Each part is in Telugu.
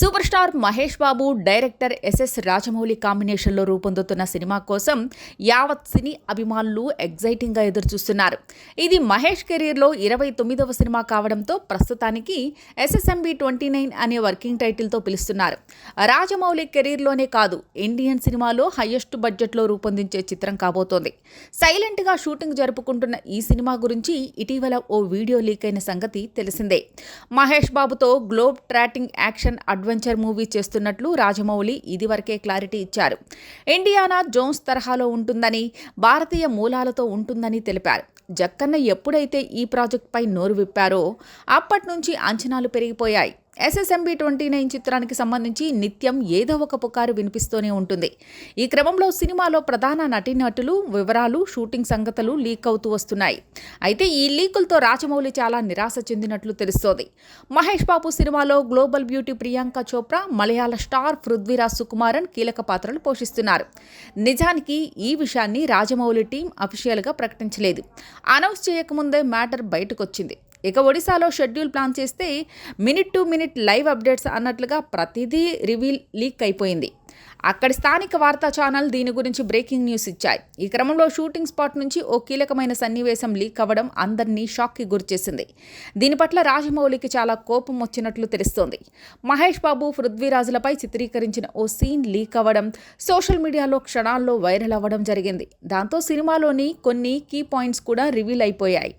Super star Mahesh Babu director SS Rajamouli కాంబినేషన్లో రూపొందుతున్న సినిమా కోసం యావత్ సినీ అభిమానులు ఎగ్జైటింగ్గా ఎదురుచూస్తున్నారు. ఇది మహేష్ కెరీర్లో ఇరవై తొమ్మిదవ సినిమా కావడంతో ప్రస్తుతానికి ఎస్ఎస్ఎంబి ట్వంటీ నైన్ అనే వర్కింగ్ టైటిల్తో పిలుస్తున్నారు. రాజమౌళి కెరీర్లోనే కాదు ఇండియన్ సినిమాలో హయ్యెస్ట్ బడ్జెట్లో రూపొందించే చిత్రం కాబోతోంది. సైలెంట్గా షూటింగ్ జరుపుకుంటున్న ఈ సినిమా గురించి ఇటీవల ఓ వీడియో లీక్ అయిన సంగతి తెలిసిందే. మహేష్ బాబుతో globe trotting action adventure movie చేస్తున్నట్లు రాజమౌళి ఇదివరకే క్లారిటీ ఇచ్చారు. ఇండియానా జోన్స్ తరహాలో ఉంటుందని భారతీయ మూలాలతో ఉంటుందని తెలిపారు. జక్కన్న ఎప్పుడైతే ఈ ప్రాజెక్ట్పై నోరు విప్పారో అప్పటి నుంచి అంచనాలు పెరిగిపోయాయి. ఎస్ఎస్ఎంబి ట్వంటీ నైన్ చిత్రానికి సంబంధించి నిత్యం ఏదో ఒక పుకారు వినిపిస్తూనే ఉంటుంది. ఈ క్రమంలో సినిమాలో ప్రధాన నటీనటులు వివరాలు షూటింగ్ సంగతులు లీక్ అవుతూ వస్తున్నాయి. అయితే ఈ లీకులతో రాజమౌళి చాలా నిరాశ చెందినట్లు తెలుస్తోంది. మహేష్ బాబు సినిమాలో global beauty Priyanka Chopra Malayala star Prithviraj Sukumaran కీలక పాత్రలు పోషిస్తున్నారు. నిజానికి ఈ విషయాన్ని రాజమౌళి టీం అఫీషియల్గా ప్రకటించలేదు. అనౌన్స్ చేయకముందే మ్యాటర్ బయటకొచ్చింది. ఇక ఒడిశాలో షెడ్యూల్ ప్లాన్ చేస్తే minute to minute live updates అన్నట్లుగా ప్రతిదీ రివీల్ లీక్ అయిపోయింది. అక్కడి స్థానిక వార్తా ఛానల్ దీని గురించి బ్రేకింగ్ న్యూస్ ఇచ్చాయి. ఈ క్రమంలో షూటింగ్ స్పాట్ నుంచి ఓ కీలకమైన సన్నివేశం లీక్ అవ్వడం అందరినీ షాక్కి గురిచేసింది. దీని పట్ల రాజమౌళికి చాలా కోపం వచ్చినట్లు తెలుస్తోంది. మహేష్ బాబు పృథ్వీరాజులపై చిత్రీకరించిన ఓ సీన్ లీక్ అవ్వడం సోషల్ మీడియాలో క్షణాల్లో వైరల్ అవ్వడం జరిగింది. దాంతో సినిమాలోని కొన్ని కీ పాయింట్స్ కూడా రివీల్ అయిపోయాయి.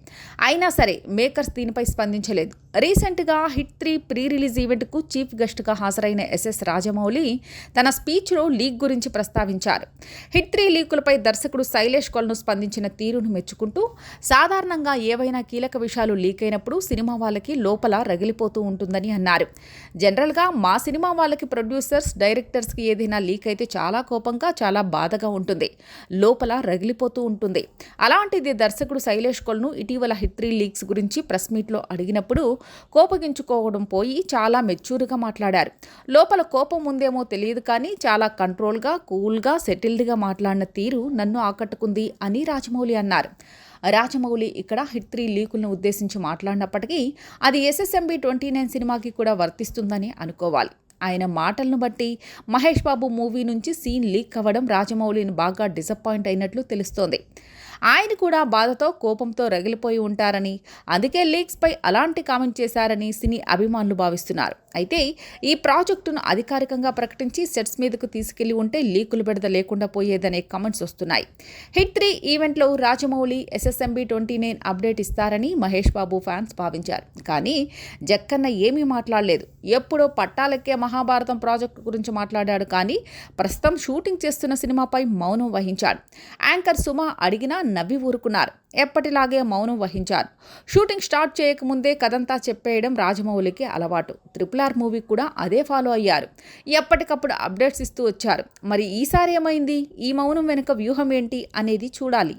అయినా సరే మేకర్స్ దీనిపై స్పందించలేదు. రీసెంట్గా హిట్ త్రీ ప్రీ రిలీజ్ ఈవెంట్కు చీఫ్ గెస్ట్గా హాజరైన ఎస్ఎస్ రాజమౌళి తన స్పీచ్ స్పీచ్లో లీక్ గురించి ప్రస్తావించారు. హిట్ త్రీ లీకులపై దర్శకుడు శైలేష్ కొలను స్పందించిన తీరును మెచ్చుకుంటూ సాధారణంగా ఏవైనా కీలక విషయాలు లీక్ అయినప్పుడు సినిమా వాళ్ళకి లోపల రగిలిపోతూ ఉంటుందని అన్నారు. జనరల్గా మా సినిమా వాళ్ళకి ప్రొడ్యూసర్స్ డైరెక్టర్స్కి ఏదైనా లీక్ అయితే చాలా కోపంగా చాలా బాధగా ఉంటుంది. లోపల రగిలిపోతూ ఉంటుంది. అలాంటిది దర్శకుడు శైలేష్ కొలను ఇటీవల హిట్ త్రీ లీక్స్ గురించి ప్రెస్ మీట్లో అడిగినప్పుడు కోపగించుకోవడం పోయి చాలా మెచ్యూర్గా మాట్లాడారు. లోపల కోపం ఉందేమో తెలియదు కానీ చాలా కంట్రోల్గా కూల్గా సెటిల్డ్గా మాట్లాడిన తీరు నన్ను ఆకట్టుకుంది అని రాజమౌళి అన్నారు. రాజమౌళి ఇక్కడ హిట్ త్రీ లీకులను ఉద్దేశించి మాట్లాడినప్పటికీ అది ఎస్ఎస్ఎంబి ట్వంటీ నైన్ సినిమాకి కూడా వర్తిస్తుందని అనుకోవాలి. ఆయన మాటలను బట్టి మహేష్ బాబు మూవీ నుంచి సీన్ లీక్ అవ్వడం రాజమౌళిని బాగా డిసప్పాయింట్ అయినట్లు తెలుస్తోంది. ఆయన కూడా బాధతో కోపంతో రగిలిపోయి ఉంటారని అందుకే లీక్స్పై అలాంటి కామెంట్ చేశారని సినీ అభిమానులు భావిస్తున్నారు. అయితే ఈ ప్రాజెక్టును అధికారికంగా ప్రకటించి సెట్స్ మీదకు తీసుకెళ్ళి ఉంటే లీకులు బెడద లేకుండా పోయేదనే కామెంట్స్ వస్తున్నాయి. హిట్ త్రీ ఈవెంట్లో Rajamouli SSMB twenty nine update ఇస్తారని మహేష్ బాబు ఫ్యాన్స్ భావించారు. కానీ జక్కన్న ఏమీ మాట్లాడలేదు. ఎప్పుడో పట్టాలెక్కే మహాభారతం ప్రాజెక్టు గురించి మాట్లాడాడు కానీ ప్రస్తుతం షూటింగ్ చేస్తున్న సినిమాపై మౌనం వహించాడు. యాంకర్ సుమ అడిగినా నవ్వి ఊరుకున్నారు. ఎప్పటిలాగే మౌనం వహించారు. షూటింగ్ స్టార్ట్ చేయకముందే కథంతా చెప్పేయడం రాజమౌళికి అలవాటు. ట్రిపుల్ ఆర్ మూవీ కూడా అదే ఫాలో అయ్యారు. ఎప్పటికప్పుడు అప్డేట్స్ ఇస్తూ వచ్చారు. మరి ఈసారి ఏమైంది? ఈ మౌనం వెనుక వ్యూహం ఏంటి అనేది చూడాలి.